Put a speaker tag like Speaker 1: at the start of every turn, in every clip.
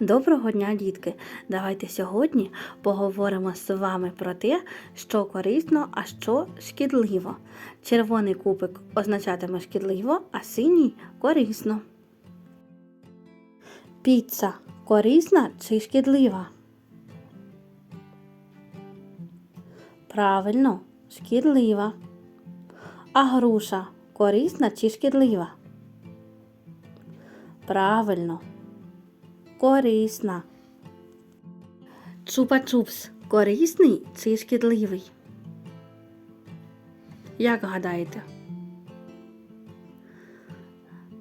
Speaker 1: Доброго дня, дітки! Давайте сьогодні поговоримо з вами про те, що корисно, а що шкідливо. Червоний кубик означатиме шкідливо, а синій корисно. Піца корисна чи шкідлива? Правильно, шкідлива. А груша корисна чи шкідлива? Правильно, корисна. Чупа-чупс корисний чи шкідливий? Як гадаєте?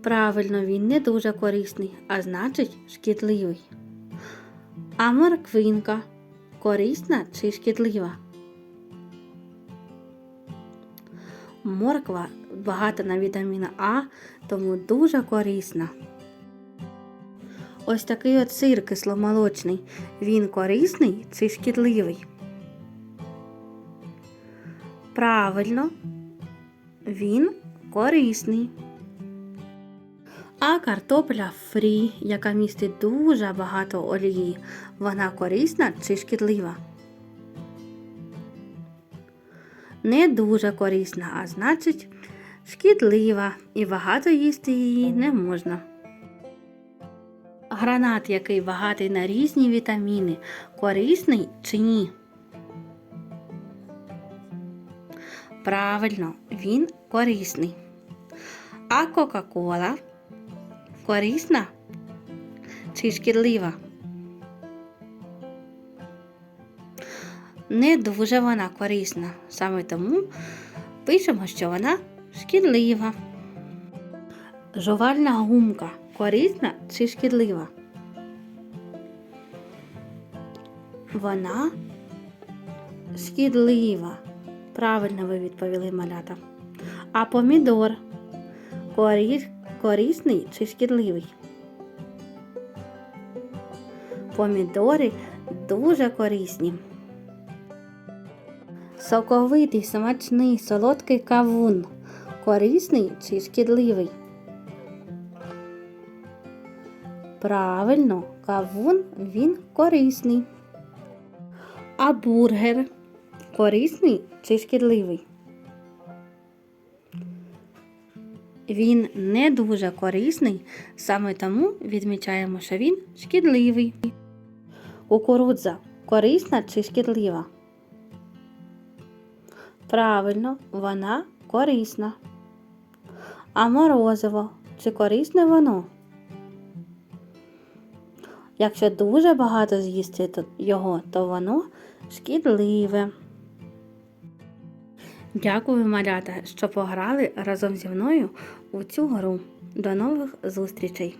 Speaker 1: Правильно, він не дуже корисний, а значить шкідливий. А морквинка корисна чи шкідлива? Морква багата на вітаміна А, тому дуже корисна. Ось такий от сир кисломолочний. Він корисний чи шкідливий? Правильно, він корисний. А картопля фрі, яка містить дуже багато олії, вона корисна чи шкідлива? Не дуже корисна, а значить шкідлива і багато їсти її не можна. Гранат, який багатий на різні вітаміни, корисний чи ні? Правильно, він корисний. А Кока-Кола корисна чи шкідлива? Не дуже вона корисна, саме тому пишемо, що вона шкідлива. Жувальна гумка корисна чи шкідлива? Вона шкідлива. Правильно ви відповіли малята. А помідор корисний чи шкідливий? Помідори дуже корисні. Соковитий, смачний, солодкий кавун. Корисний чи шкідливий? Правильно, кавун він корисний. А бургер корисний чи шкідливий? Він не дуже корисний, саме тому відмічаємо, що він шкідливий. Кукурудза корисна чи шкідлива? Правильно, вона корисна. А морозиво чи корисне воно? Якщо дуже багато з'їсти його, то воно шкідливе. Дякую, малята, що пограли разом зі мною у цю гру. До нових зустрічей!